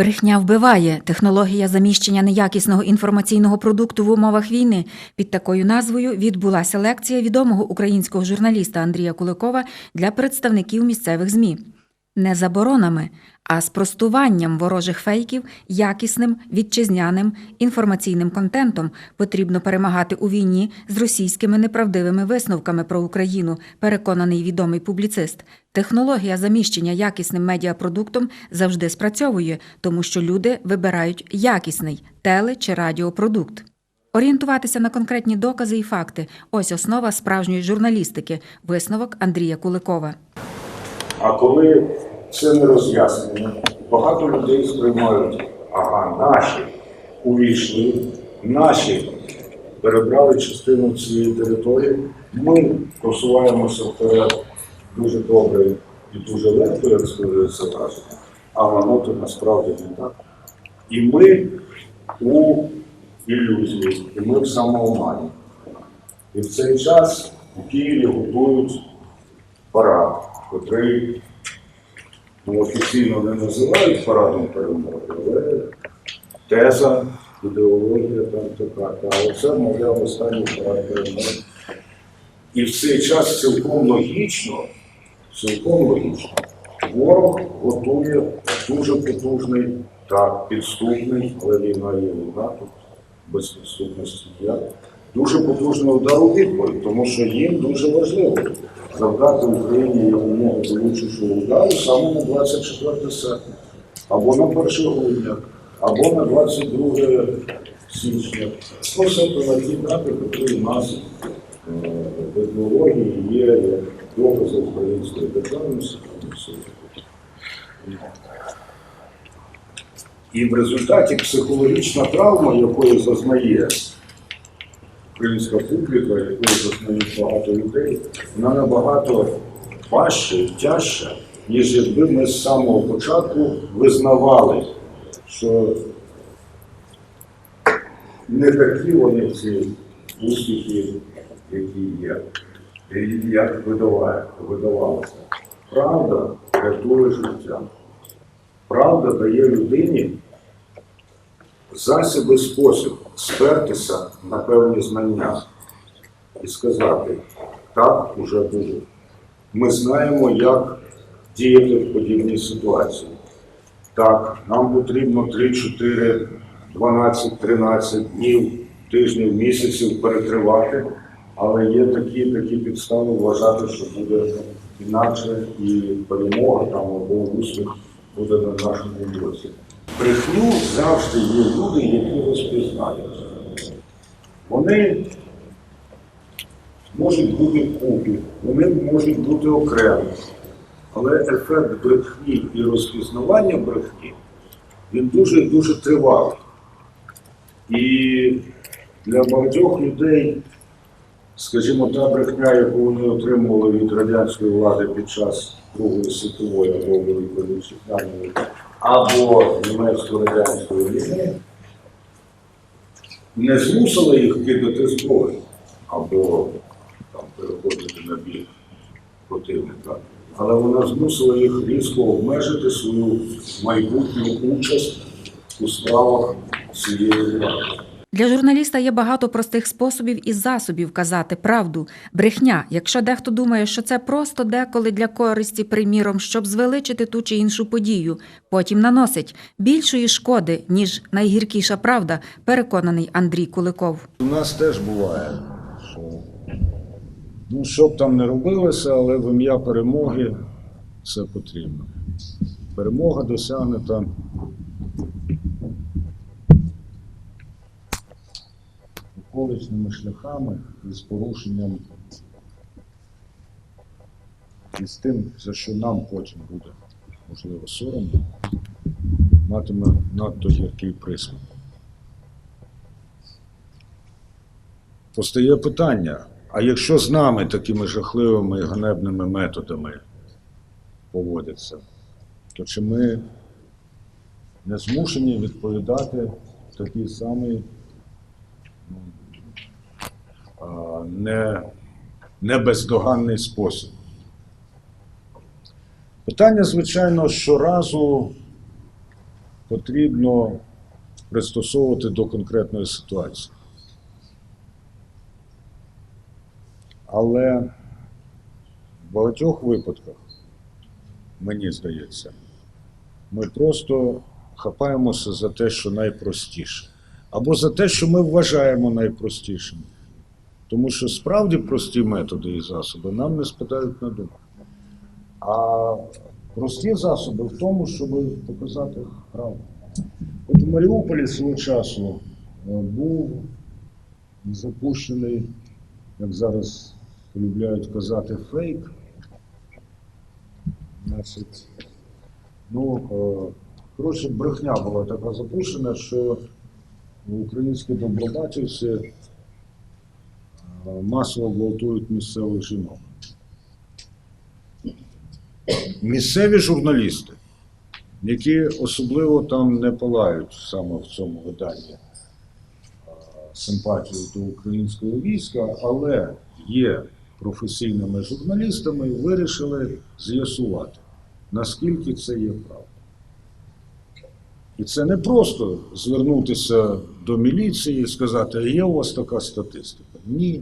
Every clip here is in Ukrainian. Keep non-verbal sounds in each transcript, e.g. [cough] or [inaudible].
Брехня вбиває технологія заміщення неякісного інформаційного продукту в умовах війни. Під такою назвою відбулася лекція відомого українського журналіста Андрія Куликова для представників місцевих ЗМІ. Не заборонами, а спростуванням ворожих фейків якісним вітчизняним інформаційним контентом потрібно перемагати у війні з російськими неправдивими висновками про Україну, переконаний відомий публіцист. Технологія заміщення якісним медіапродуктом завжди спрацьовує, тому що люди вибирають якісний теле чи радіопродукт. Орієнтуватися на конкретні докази і факти ось основа справжньої журналістики, висновок Андрія Куликова. А коли це не роз'яснено, багато людей сприймають, ага, наші увійшли, наші перебрали частину цієї території, ми просуваємося вперед дуже добре і дуже легко, як скажеться враження, а воно то насправді не так. І ми у ілюзії, і ми в самоомані. І в цей час у Києві готують парад, котрий ну, офіційно не називають парадом перемоги, але теза, ідеологія там така. Але це, мовляв, останній парад перемоги. І в цей час цілком логічно, цілком логічно, ворог готує дуже потужний так, підступний, але війна є війна, тут без підступності є. Дуже потужний удар у відповідь, тому що їм дуже важливо завдати Україні якомога болючішого удару саме на 24 серпня, або на 1 грудня, або на 22 січня. Все це на ті дати, які у нас е, в етнології є докази української державності. все. І в результаті психологічна травма, якої зазнає українська публіка, якою зазнають багато людей, вона набагато важча і тяжча, ніж якби ми з самого початку визнавали, що не такі вони ці успіхи, які є, як видавалося. Правда рятує життя. Правда дає людині засіб спосіб спертися на певні знання і сказати, так уже буде. Ми знаємо, як діяти в подібній ситуації. Так, нам потрібно 3, 4, 12, 13 днів, тижнів, місяців перетривати, але є такі такі підстави вважати, що буде інакше і перемога там або успіх буде на нашому боці. Брехню завжди є люди, які розпізнають. Вони можуть бути купі, вони можуть бути окремі. Але ефект брехні і розпізнавання брехні він дуже дуже тривалий. І для багатьох людей, скажімо, та брехня, яку вони отримували від радянської влади під час Другої світової або Великої Вітчизняної, або німецько-радянської війни, не змусила їх кидати зброю або там, переходити на бік противника, але вона змусила їх різко обмежити свою майбутню участь у справах цієї влади. Для журналіста є багато простих способів і засобів казати правду. Брехня, якщо дехто думає, що це просто деколи для користі, приміром, щоб звеличити ту чи іншу подію, потім наносить більшої шкоди, ніж найгіркіша правда, переконаний Андрій Куликов. У нас теж буває, що ну, що б там не робилося, але в ім'я перемоги це потрібно. Перемога досягнута околичними шляхами і з порушенням і з тим, за що нам потім буде, можливо, соромно, матиме надто гіркий присмак. Постає питання: а якщо з нами такими жахливими і ганебними методами поводяться, то чи ми не змушені відповідати такий самий ну, не, не бездоганний спосіб? Питання, звичайно, щоразу потрібно пристосовувати до конкретної ситуації. Але в багатьох випадках, мені здається, ми просто хапаємося за те, що найпростіше, або за те, що ми вважаємо найпростішим. Тому що справді прості методи і засоби нам не спадають на думку. А прості засоби в тому, щоб показати правду. От в Маріуполі свого часу е, був запущений, як зараз полюбляють казати, фейк. Значить, ну, е, коротше, брехня була така запущена, що українські добробатівці е, масово гвалтують місцевих жінок. Місцеві журналісти, які особливо там не палають саме в цьому виданні симпатію до українського війська, але є професійними журналістами, вирішили з'ясувати, наскільки це є правда. І це не просто звернутися до міліції і сказати, а є у вас така статистика. Ні.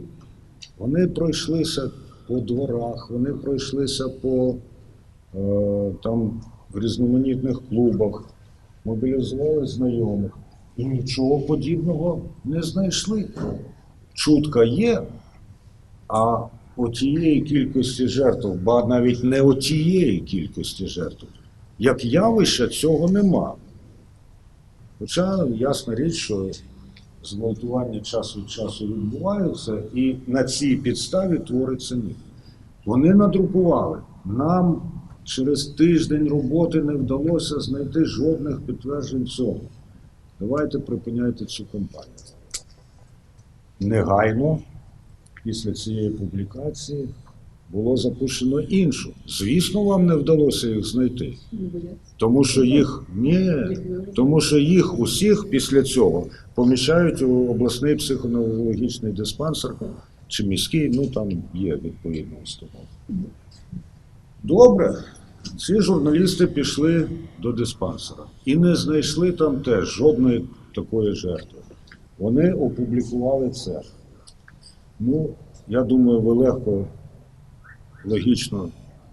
Вони пройшлися по дворах, вони пройшлися по е, там в різноманітних клубах, мобілізували знайомих і нічого подібного не знайшли. Чутка є, а отієї кількості жертв, ба навіть не отієї кількості жертв, як явища цього нема. Хоча ясна річ, що зґвалтування час від часу відбуваються, і на цій підставі твориться міф. Вони надрукували. Нам через тиждень роботи не вдалося знайти жодних підтверджень цього. Давайте припиняйте цю кампанію. Негайно після цієї публікації було запущено іншу. Звісно, вам не вдалося їх знайти. Тому що їх ні, тому що їх усіх після цього поміщають у обласний психоневрологічний диспансер чи міський, ну там є відповідна установа. Добре, ці журналісти пішли до диспансера і не знайшли там теж жодної такої жертви. Вони опублікували це. Ну, я думаю, ви легко, логічно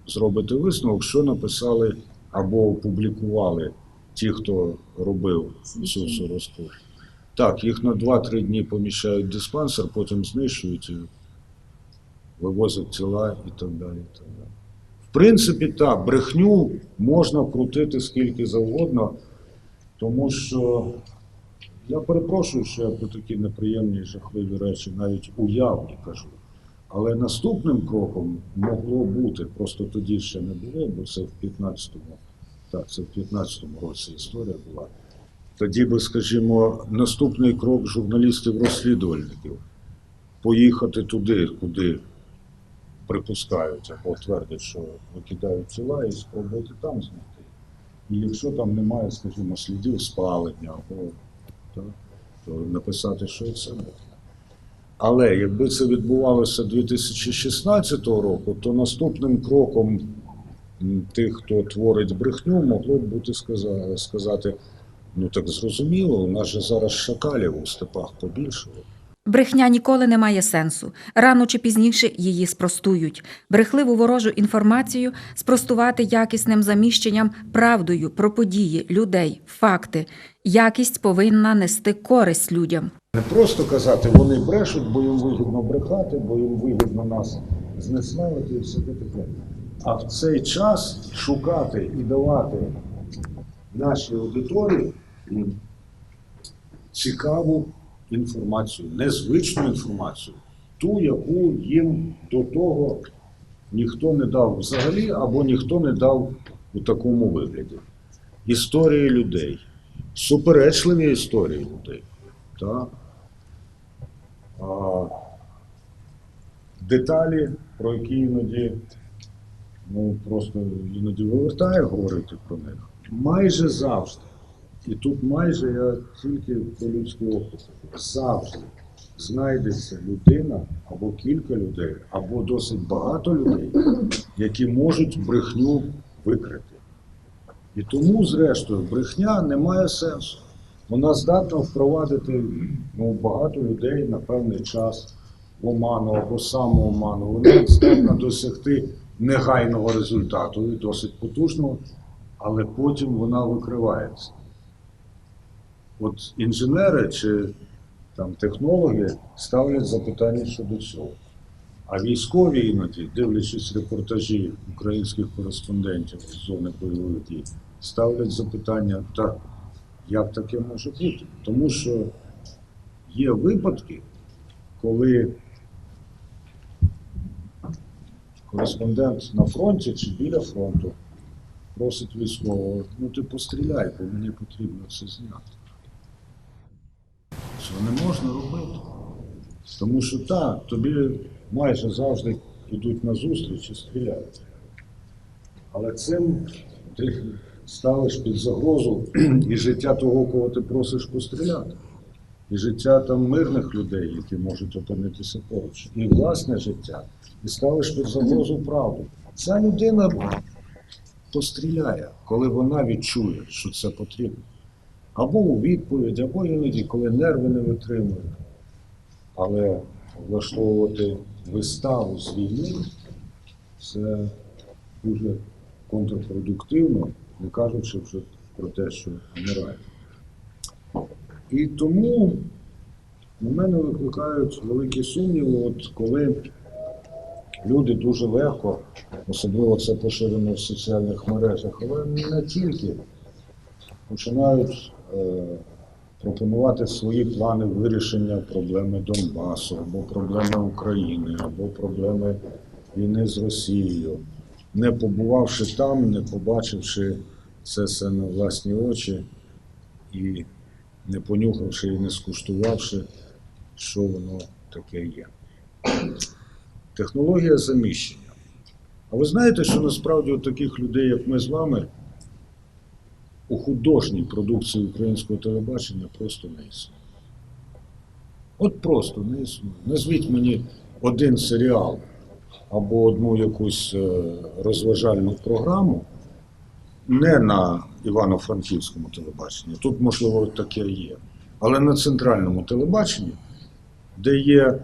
зробите висновок, що написали або опублікували ті, хто робив цю всю. Так, їх на 2-3 дні поміщають в диспансер, потім знищують і вивозять тіла і так далі. І так далі. В принципі, так, брехню можна крутити скільки завгодно, тому що я перепрошую, що я про такі неприємні і жахливі речі навіть уявні кажу. Але наступним кроком могло бути, просто тоді ще не було, бо це в 15-му, так, це в 15-му році історія була. Тоді би, скажімо, наступний крок журналістів-розслідувальників поїхати туди, куди припускають або твердять, що викидають тіла, і спробувати там знайти. І якщо там немає, скажімо, слідів спалення або так, то написати, що це. Але якби це відбувалося 2016 року, то наступним кроком тих, хто творить брехню, могло б бути сказати: ну так зрозуміло, у нас же зараз шакалів у степах побільшало. Брехня ніколи не має сенсу. Рано чи пізніше її спростують. Брехливу ворожу інформацію спростувати якісним заміщенням правдою про події, людей, факти. Якість повинна нести користь людям. Не просто казати, вони брешуть, бо їм вигідно брехати, бо їм вигідно нас знеславити і все таке. А в цей час шукати і давати нашій аудиторії цікаву інформацію, незвичну інформацію, ту, яку їм до того ніхто не дав взагалі, або ніхто не дав у такому вигляді. Історії людей, суперечливі історії людей. Так? Деталі, про які іноді ну, просто іноді вивертає говорити про них. Майже завжди. І тут майже я тільки по людську опиту. Завжди знайдеться людина або кілька людей, або досить багато людей, які можуть брехню викрити. І тому, зрештою, брехня не має сенсу. Вона здатна впровадити ну, багато людей на певний час в оману або самооману. Вона здатна досягти негайного результату і досить потужного, але потім вона викривається. От інженери чи там технологи ставлять запитання щодо цього. А військові іноді, дивлячись репортажі українських кореспондентів з зони бойових дій, ставлять запитання, так, як таке може бути? Тому що є випадки, коли кореспондент на фронті чи біля фронту просить військового, ну ти постріляй, бо мені потрібно це зняти. Цього не можна робити. Тому що так, тобі майже завжди йдуть на зустріч і стріляють. Але цим ти ставиш під загрозу [clears throat] і життя того, кого ти просиш постріляти, і життя там мирних людей, які можуть опинитися поруч, і власне життя, і ставиш під загрозу правду. Ця людина постріляє, коли вона відчує, що це потрібно. Або у відповідь, або іноді, коли нерви не витримують. Але влаштовувати виставу з війни це дуже контрпродуктивно, не кажучи вже про те, що вмирають. І тому у мене викликають великі сумніви, от коли люди дуже легко, особливо це поширено в соціальних мережах, але не тільки, починають е, пропонувати свої плани вирішення проблеми Донбасу, або проблеми України, або проблеми війни з Росією, не побувавши там, не побачивши це все на власні очі і не понюхавши і не скуштувавши, що воно таке є. Технологія заміщення. А ви знаєте, що насправді у таких людей, як ми з вами, у художній продукції українського телебачення просто не існує. От просто не існує. Назвіть мені один серіал або одну якусь е, розважальну програму не на Івано-Франківському телебаченні. Тут, можливо, таке є. Але на центральному телебаченні, де є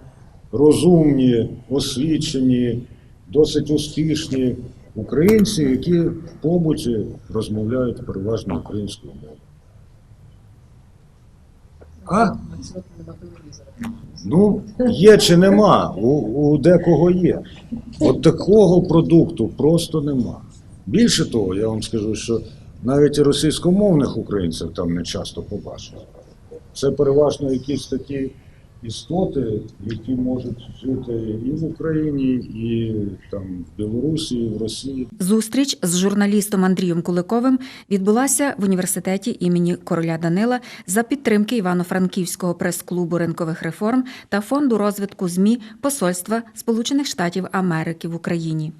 розумні, освічені, досить успішні українці, які в побуті розмовляють переважно українською мовою. А? Ну, є чи нема, у, у декого є. От такого продукту просто нема. Більше того, я вам скажу, що навіть російськомовних українців там не часто побачиш. Це переважно якісь такі істоти, які можуть жити і в Україні, і там в Білорусі, і в Росії. Зустріч з журналістом Андрієм Куликовим відбулася в університеті імені короля Данила за підтримки Івано-Франківського прес-клубу ринкових реформ та фонду розвитку ЗМІ Посольства Сполучених Штатів Америки в Україні.